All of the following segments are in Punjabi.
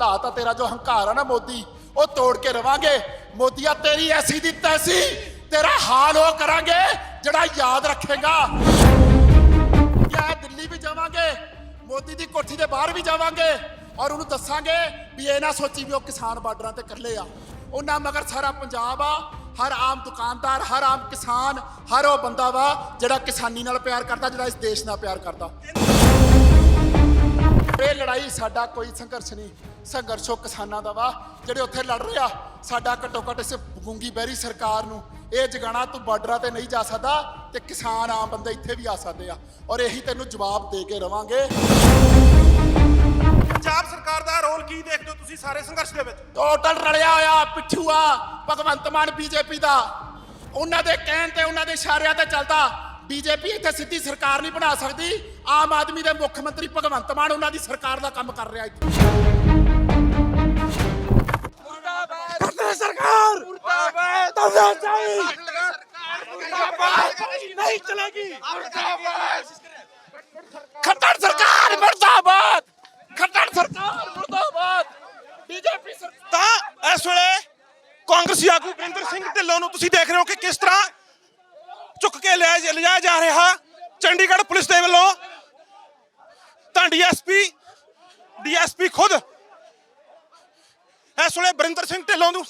ਹਾਲਾਤ ਆ ਤੇਰਾ ਜੋ ਹੰਕਾਰ ਆ ਨਾ ਮੋਦੀ, ਉਹ ਤੋੜ ਕੇ ਰਵਾਂਗੇ। ਮੋਦੀਆ ਤੇਰੀ ਐਸੀ ਦੀ ਤੈਸੀ, ਤੇਰਾ ਹਾਲ ਉਹ ਕਰਾਂਗੇ ਜਿਹੜਾ ਯਾਦ ਰੱਖੇਗਾ। ਕਿਆ ਦਿੱਲੀ ਵੀ ਜਾਵਾਂਗੇ, ਮੋਦੀ ਦੀ ਕੋਠੀ ਦੇ ਬਾਹਰ ਵੀ ਜਾਵਾਂਗੇ ਔਰ ਉਹਨੂੰ ਦੱਸਾਂਗੇ ਵੀ ਇਹ ਨਾ ਸੋਚੀ ਵੀ ਉਹ ਕਿਸਾਨ ਬਾਰਡਰਾਂ ਤੇ ਇਕੱਲੇ ਆ। ਉਹਨਾਂ ਮਗਰ ਸਾਰਾ ਪੰਜਾਬ ਆ, ਹਰ ਆਮ ਦੁਕਾਨਦਾਰ, ਹਰ ਆਮ ਕਿਸਾਨ, ਹਰ ਉਹ ਬੰਦਾ ਵਾ ਜਿਹੜਾ ਕਿਸਾਨੀ ਨਾਲ ਪਿਆਰ ਕਰਦਾ, ਜਿਹੜਾ ਇਸ ਦੇਸ਼ ਨਾਲ ਪਿਆਰ ਕਰਦਾ। ਇਹ ਲੜਾਈ ਸਾਡਾ ਕੋਈ ਸੰਘਰਸ਼ ਨਹੀਂ ਸੰਘਰਸ਼ ਉਹ ਕਿਸਾਨਾਂ ਦਾ ਵਾ ਜਿਹੜੇ ਉੱਥੇ ਲੜ ਰਹੇ ਆ ਸਾਡਾ ਘੱਟੋ ਘੱਟ ਇਸ ਗੂੰਗੀ ਬਹਿਰੀ ਸਰਕਾਰ ਨੂੰ ਇਹ ਜਗਾਣਾ ਤੂੰ ਬਾਰਡਰਾਂ ਤੇ ਨਹੀਂ ਜਾ ਸਕਦਾ ਤੇ ਕਿਸਾਨ ਆਮ ਬੰਦੇ ਇੱਥੇ ਵੀ ਆ ਸਕਦੇ ਆ। ਔਰ ਇਹੀ ਤੈਨੂੰ ਜਵਾਬ ਦੇ ਕੇ ਰਵਾਂਗੇ। ਪੰਜਾਬ ਸਰਕਾਰ ਦਾ ਰੋਲ ਕੀ ਦੇਖਦੇ ਹੋ ਤੁਸੀਂ ਸਾਰੇ ਸੰਘਰਸ਼ ਦੇ ਵਿੱਚ? ਟੋਟਲ ਰਲਿਆ ਹੋਇਆ ਪਿੱਛੂ ਆ ਭਗਵੰਤ ਮਾਨ ਬੀਜੇਪੀ ਦਾ। ਉਹਨਾਂ ਦੇ ਕਹਿਣ ਤੇ ਉਹਨਾਂ ਦੇ ਇਸ਼ਾਰਿਆਂ ਤੇ ਚੱਲਦਾ। ਬੀਜੇਪੀ ਇੱਥੇ ਸਿੱਧੀ ਸਰਕਾਰ ਨਹੀਂ ਬਣਾ ਸਕਦੀ। ਆਮ ਆਦਮੀ ਦੇ ਮੁੱਖ ਮੰਤਰੀ ਭਗਵੰਤ ਮਾਨ ਉਹਨਾਂ ਦੀ ਸਰਕਾਰ ਦਾ ਕੰਮ ਕਰ ਰਿਹਾ ਇੱਥੇ। ਸਰਕਾਰ। ਮੁਰਦਾਬਾਦ। ਤਨਾਸ਼ਾਹੀ ਨਹੀਂ ਚਲੇਗੀ। ਖੱਟੜ ਸਰਕਾਰ ਮੁਰਦਾਬਾਦ। ਖੱਟੜ ਸਰਕਾਰ ਮੁਰਦਾਬਾਦ। ਬੀਜੇਪੀ ਸਰਕਾਰ ਤਾਂ ਇਸ ਵੇਲੇ ਕਾਂਗਰਸੀ ਆਗੂ ਵਰਿੰਦਰ ਸਿੰਘ ਢਿੱਲੋਂ ਨੂੰ ਤੁਸੀਂ ਦੇਖ ਰਹੇ ਹੋ ਕਿ ਕਿਸ ਤਰ੍ਹਾਂ ਚੁੱਕ ਕੇ ਲਿਆ ਲਿਜਾਇਆ ਜਾ ਰਿਹਾ ਚੰਡੀਗੜ੍ਹ ਪੁਲਿਸ ਦੇ ਵੱਲੋਂ। ਤਾਂ ਡੀਐਸਪੀ ਡੀਐਸਪੀ ਖੁਦ ਇਸ ਵੇਲੇ ਬਰਿੰਦਰ ਸਿੰਘ ਢਿੱਲੋਂ ਨੂੰ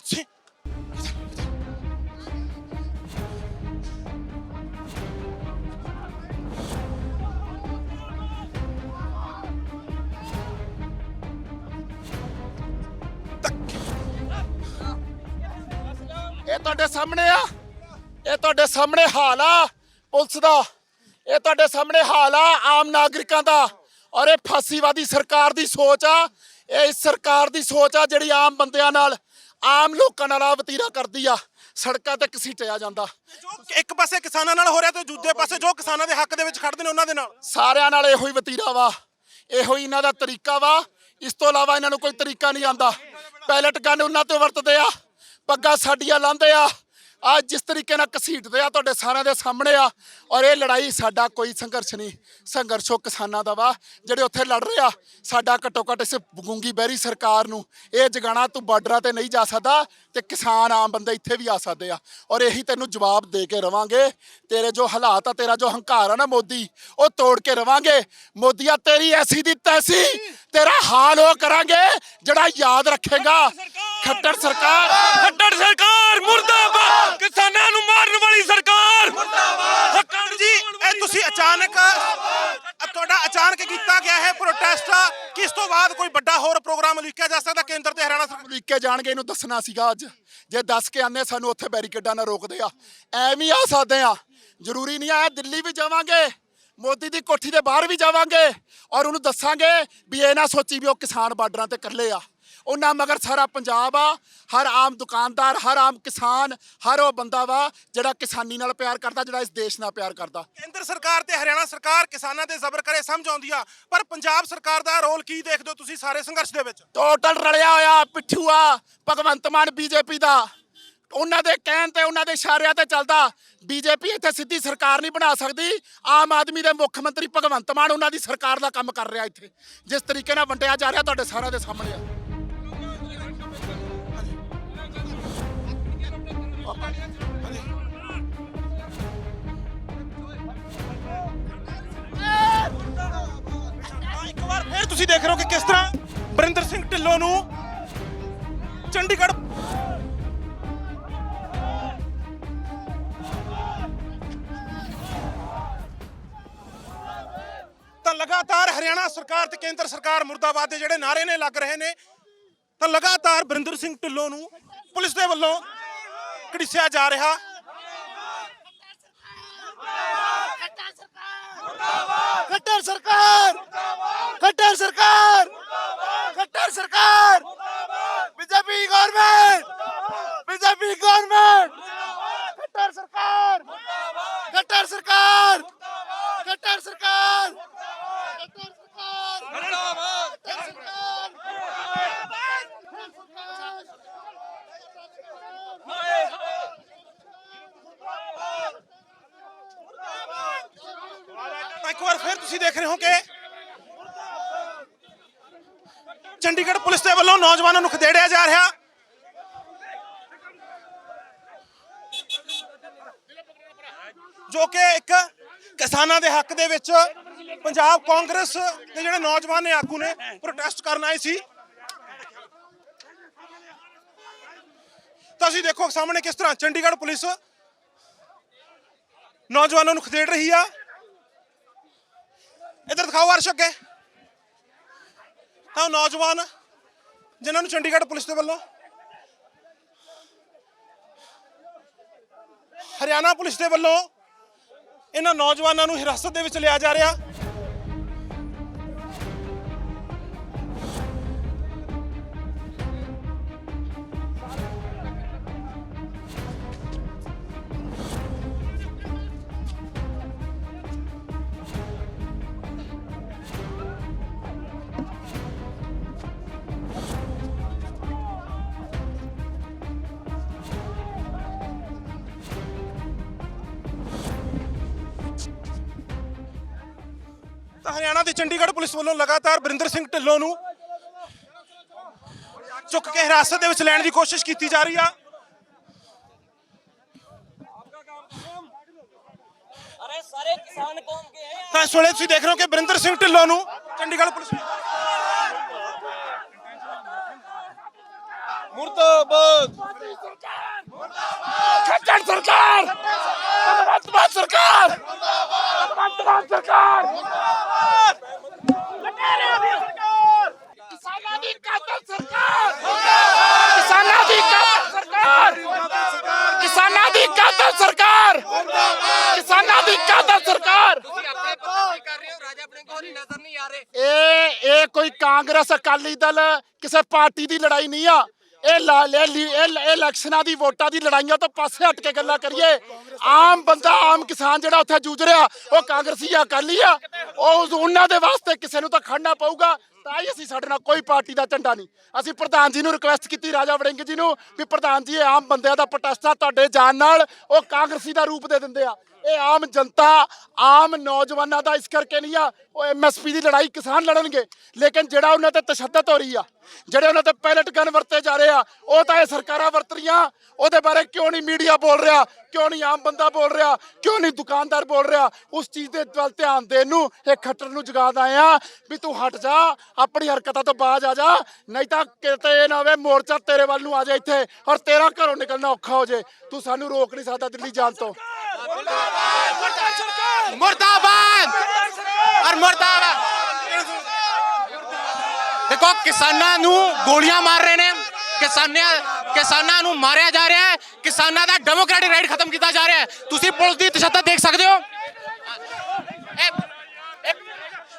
ਇਹ ਤੁਹਾਡੇ ਸਾਹਮਣੇ ਆ। ਇਹ ਤੁਹਾਡੇ ਸਾਹਮਣੇ ਹਾਲ ਆ ਪੁਲਿਸ ਦਾ। ਇਹ ਤੁਹਾਡੇ ਸਾਹਮਣੇ ਹਾਲ ਆ ਆਮ ਨਾਗਰਿਕਾਂ ਦਾ। ਔਰ ਇਹ ਫਾਸੀਵਾਦੀ ਸਰਕਾਰ ਦੀ ਸੋਚ ਆ। ਇਹ ਇਸ ਸਰਕਾਰ ਦੀ ਸੋਚ ਆ ਜਿਹੜੀ ਆਮ ਬੰਦਿਆਂ ਨਾਲ ਆਮ ਲੋਕਾਂ ਨਾਲ ਵਤੀਰਾ ਕਰਦੀ ਆ। ਸੜਕਾਂ ਤੇ ਘਸੀਟਿਆ ਜਾਂਦਾ। ਜੋ ਇੱਕ ਪਾਸੇ ਕਿਸਾਨਾਂ ਨਾਲ ਹੋ ਰਿਹਾ ਤੇ ਦੂਜੇ ਪਾਸੇ ਜੋ ਕਿਸਾਨਾਂ ਦੇ ਹੱਕ ਦੇ ਵਿੱਚ ਖੜਦੇ ਨੇ ਉਹਨਾਂ ਦੇ ਨਾਲ। ਸਾਰਿਆਂ ਨਾਲ ਇਹੋ ਹੀ ਵਤੀਰਾ ਵਾ। ਇਹੋ ਹੀ ਇਹਨਾਂ ਦਾ ਤਰੀਕਾ ਵਾ। ਇਸ ਤੋਂ ਇਲਾਵਾ ਇਹਨਾਂ ਨੂੰ ਕੋਈ ਤਰੀਕਾ ਨਹੀਂ ਆਂਦਾ ਪੈਲਟ ਗਨ ਉਹਨਾਂ ਤੋਂ ਵਰਤਦੇ ਆ। ਪੱਗਾਂ ਸਾਡੀਆਂ ਲਾਉਂਦੇ ਆ। ਆ ਜਿਸ ਤਰੀਕੇ ਨਾਲ ਘਸੀਟਦੇ ਆ ਤੁਹਾਡੇ ਸਾਰਿਆਂ ਦੇ ਸਾਹਮਣੇ ਆ, ਔਰ ਇਹ ਲੜਾਈ ਸਾਡਾ ਕੋਈ ਸੰਘਰਸ਼ ਨਹੀਂ, ਸੰਘਰਸ਼ ਉਹ ਕਿਸਾਨਾਂ ਦਾ ਵਾ, ਜਿਹੜੇ ਉੱਥੇ ਲੜ ਰਹੇ ਆ, ਸਾਡਾ ਘੱਟੋ ਘੱਟ ਇਸ ਗੁੰਗੀ ਬਹਿਰੀ ਸਰਕਾਰ ਨੂੰ ਇਹ ਜਗਾਣਾ ਤੂੰ ਬਾਰਡਰਾਂ ਤੇ ਨਹੀਂ ਜਾ ਸਕਦਾ ਤੇ ਕਿਸਾਨ ਆਮ ਬੰਦੇ ਇੱਥੇ ਵੀ ਆ ਸਕਦੇ ਆ। ਔਰ ਇਹੀ ਤੈਨੂੰ ਜਵਾਬ ਦੇ ਕੇ ਰਵਾਂਗੇ, ਤੇਰੇ ਜੋ ਹਾਲਾਤ ਆ, ਤੇਰਾ ਜੋ ਹੰਕਾਰ ਆ ਨਾ ਮੋਦੀ, ਉਹ ਤੋੜ ਕੇ ਰਵਾਂਗੇ। ਮੋਦੀਆ ਤੇਰੀ ਐਸੀ ਦੀ ਤੈਸੀ, ਤੇਰਾ ਹਾਲ ਉਹ ਕਰਾਂਗੇ ਜਿਹੜਾ ਯਾਦ ਰੱਖੇਗਾ। ਖੱਟੜ ਸਰਕਾਰ ਖੱਟਰ ਸਰਕਾਰ, ਮੁਰਦਾਬਾਦ ਕਿਸਾਨਾਂ ਨੂੰ ਮਾਰਨ ਵਾਲੀ ਸਰਕਾਰ ਮੁਰਦਾਬਾਦ ਖੱਟੜ ਜੀ ਇਹ ਤੁਸੀਂ ਅਚਾਨਕ ਤੁਹਾਡਾ ਅਚਾਨਕ ਕੀਤਾ ਗਿਆ ਹੈ ਪ੍ਰੋਟੈਸਟ ਕਿਸ ਤੋਂ ਬਾਅਦ ਕੋਈ ਵੱਡਾ ਹੋਰ ਪ੍ਰੋਗਰਾਮ ਲਿਖਿਆ ਜਾ ਸਕਦਾ? ਕੇਂਦਰ ਤੇ ਹਰਿਆਣਾ ਸਰਕਾਰ ਲਿਖ ਕੇ ਜਾਣਗੇ, ਇਹਨੂੰ ਦੱਸਣਾ ਸੀਗਾ ਅੱਜ। ਜੇ ਦੱਸ ਕੇ ਆਨੇ ਸਾਨੂੰ ਉੱਥੇ ਬੈਰੀਕੇਡਾਂ ਨਾਲ ਰੋਕਦੇ ਆ। ਐਵੇਂ ਹੀ ਆ ਸਕਦੇ ਆ। ਜ਼ਰੂਰੀ ਨਹੀਂ ਆ ਦਿੱਲੀ ਵੀ ਜਾਵਾਂਗੇ, ਮੋਦੀ ਦੀ ਕੋਠੀ ਦੇ ਬਾਹਰ ਵੀ ਜਾਵਾਂਗੇ। ਔਰ ਉਹਨੂੰ ਦੱਸਾਂਗੇ ਵੀ ਇਹ ਨਾ ਸੋਚੀ ਵੀ ਉਹ ਕਿਸਾਨ ਬਾਰਡਰਾਂ ਤੇ ਇਕੱਲੇ ਆ। ਉਹਨਾਂ ਮਗਰ ਸਾਰਾ ਪੰਜਾਬ ਆ ਹਰ ਆਮ ਦੁਕਾਨਦਾਰ ਹਰ ਆਮ ਕਿਸਾਨ ਹਰ ਉਹ ਬੰਦਾ ਵਾ ਜਿਹੜਾ ਕਿਸਾਨੀ ਨਾਲ ਪਿਆਰ ਕਰਦਾ ਜਿਹੜਾ ਇਸ ਦੇਸ਼ ਨਾਲ ਪਿਆਰ ਕਰਦਾ। ਕੇਂਦਰ ਸਰਕਾਰ ਤੇ ਹਰਿਆਣਾ ਸਰਕਾਰ ਕਿਸਾਨਾਂ ਦੇ ਜ਼ਬਰ ਕਰੇ ਸਮਝ ਆਉਂਦੀ ਆ ਪਰ ਪੰਜਾਬ ਸਰਕਾਰ ਦਾ ਰੋਲ ਕੀ ਦੇਖਦੇ ਹੋ ਤੁਸੀਂ ਸਾਰੇ ਸੰਘਰਸ਼ ਦੇ ਵਿੱਚ? ਟੋਟਲ ਰਲਿਆ ਹੋਇਆ ਪਿੱਛੂ ਆ ਭਗਵੰਤ ਮਾਨ ਬੀਜੇਪੀ ਦਾ। ਉਹਨਾਂ ਦੇ ਕਹਿਣ ਤੇ ਉਹਨਾਂ ਦੇ ਇਸ਼ਾਰਿਆਂ ਤੇ ਚੱਲਦਾ ਬੀਜੇਪੀ ਇੱਥੇ ਸਿੱਧੀ ਸਰਕਾਰ ਨਹੀਂ ਬਣਾ ਸਕਦੀ। ਆਮ ਆਦਮੀ ਦੇ ਮੁੱਖ ਮੰਤਰੀ ਭਗਵੰਤ ਮਾਨ ਉਹਨਾਂ ਦੀ ਸਰਕਾਰ ਦਾ ਕੰਮ ਕਰ ਰਿਹਾ ਇੱਥੇ। ਜਿਸ ਤਰੀਕੇ ਨਾਲ ਵੰਡਿਆ ਜਾ ਰਿਹਾ ਤੁਹਾਡੇ ਸਾਰਿਆਂ ਦੇ ਸਾਹਮਣੇ ਆ। ਇੱਕ ਵਾਰ ਫਿਰ ਤੁਸੀਂ ਦੇਖ ਰਹੇ ਹੋ ਕਿ ਕਿਸ ਤਰ੍ਹਾਂ ਵਰਿੰਦਰ ਸਿੰਘ ਢਿੱਲੋਂ ਨੂੰ ਚੰਡੀਗੜ੍ਹ ਤਾਂ ਲਗਾਤਾਰ ਹਰਿਆਣਾ ਸਰਕਾਰ ਤੇ ਕੇਂਦਰ ਸਰਕਾਰ ਮੁਰਦਾਬਾਦ ਦੇ ਜਿਹੜੇ ਨਾਰੇ ਨੇ ਲੱਗ ਰਹੇ ਨੇ, ਤਾਂ ਲਗਾਤਾਰ ਬਰਿੰਦਰ ਸਿੰਘ ਢਿੱਲੋਂ ਨੂੰ ਪੁਲਿਸ ਦੇ ਵੱਲੋਂ ਘੜੀਸਿਆ ਜਾ ਰਿਹਾ। ਖੱਟਰ ਸਰਕਾਰ। ਖੱਟਰ ਸਰਕਾਰ। ਖੱਟਰ ਸਰਕਾਰ। BJP government. BJP government. Khattar ਸਰਕਾਰ। ਖੱਟਰ ਸਰਕਾਰ। ਖੱਟਰ ਸਰਕਾਰ ਖੱਟਰ ਸਰਕਾਰ ਮੁਰਦਾਬਾਦ ਖੱਟਰ ਸਰਕਾਰ ਤਾਂ ਇੱਕ ਵਾਰ ਫਿਰ ਤੁਸੀਂ ਦੇਖ ਰਹੇ ਹੋ ਕਿ ਚੰਡੀਗੜ੍ਹ ਪੁਲਿਸ ਦੇ ਵੱਲੋਂ ਨੌਜਵਾਨਾਂ ਨੂੰ ਖਦੇੜਿਆ ਜਾ ਰਿਹਾ। ਜੋ ਕਿ ਇੱਕ ਕਿਸਾਨਾਂ ਦੇ ਹੱਕ ਦੇ ਵਿੱਚ ਪੰਜਾਬ ਕਾਂਗਰਸ ਦੇ ਜਿਹੜੇ ਨੌਜਵਾਨ ਨੇ, ਆਗੂ ਨੇ ਪ੍ਰੋਟੈਸਟ ਕਰਨ ਆਏ ਸੀ। ਤਾਂ ਤੁਸੀਂ ਦੇਖੋ ਸਾਹਮਣੇ ਕਿਸ ਤਰ੍ਹਾਂ ਚੰਡੀਗੜ੍ਹ ਪੁਲਿਸ ਨੌਜਵਾਨਾਂ ਨੂੰ ਖਦੇੜ ਰਹੀ ਆ। ਇੱਧਰ ਦਿਖਾਓ ਅਰਸ਼ ਅੱਗੇ। ਤਾਂ ਉਹ ਨੌਜਵਾਨ, ਜਿਨ੍ਹਾਂ ਨੂੰ ਚੰਡੀਗੜ੍ਹ ਪੁਲਿਸ ਦੇ ਵੱਲੋਂ ਹਰਿਆਣਾ ਪੁਲਿਸ ਦੇ ਵੱਲੋਂ ਇਹਨਾਂ ਨੌਜਵਾਨਾਂ ਨੂੰ ਹਿਰਾਸਤ ਦੇ ਵਿੱਚ ਲਿਆ ਜਾ ਰਿਹਾ। ਤਾਂ ਹਰਿਆਣਾ ਦੀ ਚੰਡੀਗੜ੍ਹ ਪੁਲਿਸ ਵੱਲੋਂ ਲਗਾਤਾਰ ਬਰਿੰਦਰ ਸਿੰਘ ਢਿੱਲੋਂ ਨੂੰ ਚੁੱਕ ਕੇ ਹਿਰਾਸਤ ਦੇ ਵਿੱਚ ਲੈਣ ਦੀ ਕੋਸ਼ਿਸ਼ ਕੀਤੀ ਜਾ ਰਹੀ ਆ। ਅਰੇ ਸਾਰੇ ਕਿਸਾਨ ਕੌਮ ਕੇ ਹੈ ਤਾਂ ਇਸ ਤੁਸੀਂ ਦੇਖ ਰਹੇ ਹੋ ਕਿ ਬਰਿੰਦਰ ਸਿੰਘ ਢਿੱਲੋਂ ਨੂੰ ਚੰਡੀਗੜ੍ਹ ਪੁਲਿਸ ਮੁਰਦਾਬਾਦ ਮੁਰਦਾਬਾਦ। ਖੱਟੜ ਸਰਕਾਰ! ਮੁਰਦਾਬਾਦ! ਸਰਕਾਰ! ਪ੍ਰਧਾਨ ਸਰਕਾਰ! ਕਿਸਾਨਾਂ ਦੀ ਕਾਤਲ ਸਰਕਾਰ! ਕਿਸਾਨਾਂ ਦੀ ਕਾਤਲ ਸਰਕਾਰ! ਕੋਈ ਕਾਂਗਰਸ ਅਕਾਲੀ ਦਲ ਕਿਸੇ ਪਾਰਟੀ ਦੀ ਲੜਾਈ ਨਹੀਂ ਆ। ਇਹ ਲਾ ਲੈ ਲੀ- ਇਹ ਇਲੈਕਸ਼ਨਾਂ ਦੀ ਵੋਟਾਂ ਦੀ ਲੜਾਈਆਂ ਤੋਂ ਪਾਸੇ ਹਟ ਕੇ ਗੱਲਾਂ ਕਰੀਏ। ਆਮ ਬੰਦਾ, ਆਮ ਕਿਸਾਨ ਜਿਹੜਾ ਉੱਥੇ ਜੂਝ ਰਿਹਾ, ਉਹ ਕਾਂਗਰਸੀ ਆ, ਅਕਾਲੀ ਆ। ਉਹ ਉਹਨਾਂ ਦੇ ਵਾਸਤੇ ਕਿਸੇ ਨੂੰ ਤਾਂ ਖੜਨਾ ਪਊਗਾ, ਤਾਂ ਹੀ ਅਸੀਂ ਸਾਡੇ ਨਾਲ ਕੋਈ ਪਾਰਟੀ ਦਾ ਝੰਡਾ ਨਹੀਂ। ਅਸੀਂ ਪ੍ਰਧਾਨ ਜੀ ਨੂੰ ਰਿਕੁਐਸਟ ਕੀਤੀ, ਰਾਜਾ ਵੜਿੰਗ ਜੀ ਨੂੰ, ਵੀ ਪ੍ਰਧਾਨ ਜੀ, ਇਹ ਆਮ ਬੰਦਿਆਂ ਦਾ ਪ੍ਰੋਟੈਸਟ ਆ, ਤੁਹਾਡੇ ਜਾਣ ਨਾਲ ਉਹ ਕਾਂਗਰਸੀ ਦਾ ਰੂਪ ਦੇ ਦਿੰਦੇ ਆ। ਇਹ ਆਮ ਜਨਤਾ, ਆਮ ਨੌਜਵਾਨਾਂ ਦਾ ਇਸ ਕਰਕੇ ਨਹੀਂ ਆ, ਉਹ ਐਮਐਸਪੀ ਦੀ ਲੜਾਈ ਕਿਸਾਨ ਲੜਨਗੇ। ਲੇਕਿਨ ਜਿਹੜਾ ਉਹਨਾਂ ਤੇ ਤਸ਼ੱਦਦ ਹੋ ਰਹੀ ਆ, ਜਿਹੜੇ ਉਹਨਾਂ ਤੇ ਪੈਲਟ ਗਨ ਵਰਤੇ ਜਾ ਰਹੇ ਆ, ਉਹ ਤਾਂ ਇਹ ਸਰਕਾਰਾਂ ਵਰਤ ਰਹੀਆਂ। ਉਹਦੇ ਬਾਰੇ ਕਿਉਂ ਨਹੀਂ ਮੀਡੀਆ ਬੋਲ ਰਿਹਾ, ਕਿਉਂ ਨਹੀਂ ਆਮ ਬੰਦਾ ਬੋਲ ਰਿਹਾ, ਕਿਉਂ ਨਹੀਂ ਦੁਕਾਨਦਾਰ ਬੋਲ ਰਿਹਾ, ਉਸ ਚੀਜ਼ ਦੇ ਵੱਲ ਧਿਆਨ ਦੇਣ ਨੂੰ ਇਹ ਖੱਟਰ ਨੂੰ ਜਗਾਦ ਆ ਵੀ ਤੂੰ ਹਟ ਜਾ, ਆਪਣੀ ਹਰਕਤਾਂ ਤੋਂ ਬਾਜ ਆ ਜਾ, ਨਹੀਂ ਤਾਂ ਕਿਤੇ ਨਾ ਹੋਵੇ ਮੋਰਚਾ ਤੇਰੇ ਵੱਲ ਨੂੰ ਆ ਜਾ ਇੱਥੇ ਔਰ ਤੇਰਾ ਘਰੋਂ ਨਿਕਲਣਾ ਔਖਾ ਹੋ ਜੇ ਤੂੰ ਸਾਨੂੰ ਰੋਕ ਨਹੀਂ ਸਕਦਾ ਦਿੱਲੀ ਜਾਣ ਤੋਂ। ਮੁਰਦਾਬਾਦ! ਔਰ ਮੁਰਦਾਬਾਦ! ਦੇਖੋ, ਕਿਸਾਨਾਂ ਨੂੰ ਗੋਲੀਆਂ ਮਾਰ ਰਹੇ ਨੇ, ਕਿਸਾਨਾਂ ਕਿਸਾਨਾਂ ਨੂੰ ਮਾਰਿਆ ਜਾ ਰਿਹਾ ਹੈ, ਕਿਸਾਨਾਂ ਦਾ ਡੈਮੋਕ੍ਰੈਟਿਕ ਰਾਈਟ ਖਤਮ ਕੀਤਾ ਜਾ ਰਿਹਾ ਹੈ। ਤੁਸੀਂ ਪੁਲਿਸ ਦੀ ਤਸ਼ੱਦਦ ਦੇਖ ਸਕਦੇ ਹੋ?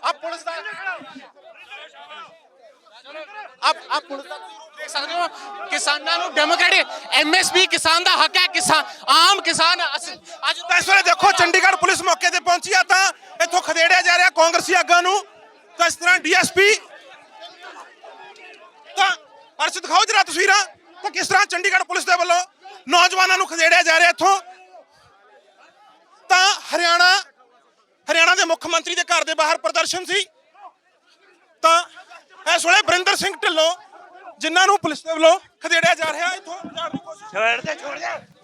ਆਪ ਪੁਲਿਸ ਦਾ ਆਪ ਆਪ ਪੁਲਿਸ ਦਾ ਰੂਪ ਦੇਖ ਸਕਦੇ ਹੋ। ਕਿਸਾਨਾਂ ਨੂੰ ਡੈਮੋਕ੍ਰੈਟਿਕ ਐਮਐਸਪੀ ਕਿਸਾਨ ਦਾ ਹੱਕ ਹੈ। ਕਿਸਾਨ ਆਮ ਕਿਸਾਨ ਅਸੀਂ- ਅੱਜ ਤਾਂ ਇਸ ਵੇਲੇ ਦੇਖੋ, ਚੰਡੀਗੜ੍ਹ ਪੁਲਿਸ ਮੌਕੇ ਤੇ ਪਹੁੰਚੀ ਆ ਤਾਂ ਇੱਥੋਂ ਖਦੇੜਿਆ ਜਾ ਰਿਹਾ ਕਾਂਗਰਸੀ ਆਗੂਆਂ ਨੂੰ। ਤਾਂ ਇਸ ਤਰ੍ਹਾਂ ਡੀਐਸਪੀ ਤਾਂ ਅਰਸ਼ ਦਿਖਾਓ ਜਰਾ ਤਸਵੀਰਾਂ। ਤਾਂ ਕਿਸ ਤਰ੍ਹਾਂ ਚੰਡੀਗੜ੍ਹ ਪੁਲਿਸ ਦੇ ਵੱਲੋਂ ਨੌਜਵਾਨਾਂ ਨੂੰ ਖਦੇੜਿਆ ਜਾ ਰਿਹਾ ਇੱਥੋਂ। ਤਾਂ ਹਰਿਆਣਾ ਹਰਿਆਣਾ ਦੇ ਮੁੱਖ ਮੰਤਰੀ ਦੇ ਘਰ ਦੇ ਬਾਹਰ ਪ੍ਰਦਰਸ਼ਨ ਸੀ। ਤਾਂ ਇਸ ਵੇਲੇ ਬਰਿੰਦਰ ਸਿੰਘ ਢਿੱਲੋਂ ਜਿਨ੍ਹਾਂ ਨੂੰ ਪੁਲਿਸ ਦੇ ਵੱਲੋਂ ਖਦੇੜਿਆ ਜਾ ਰਿਹਾ, ਇੱਥੋਂ ਜਾਣ ਦੀ ਕੋਸ਼ਿਸ਼ ਛੋੜ ਦੇ ਛੋੜ ਦੇ।